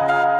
Bye.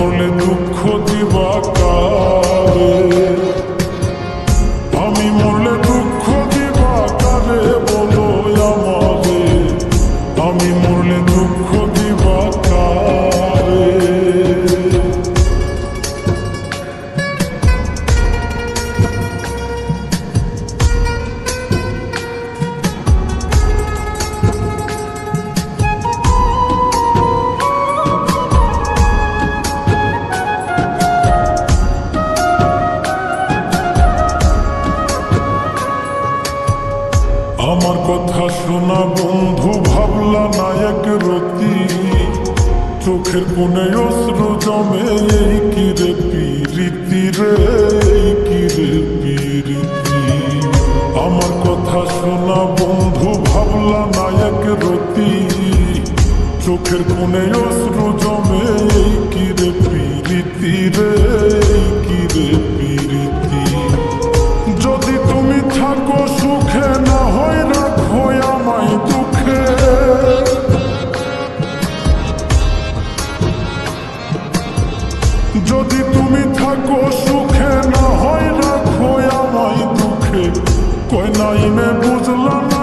মরলে দুঃখ দিবা কারে শোনা বন্ধু, ভাবলা নায়ক রতি। চোখের কোণে অশ্রু জমে, এই কি রে পিরিতি রে, এই কি রে পিরিতি? আমার কথা শোনা বন্ধু, ভাবলা নায়ক রতি। চোখের কোণে অশ্রু জমে, এই কি রে পিরিতি রে, এই যদি তুমি থাকো সুখে না হয় রাখো আমায় দুঃখে। কই নাই মে বুঝলাম না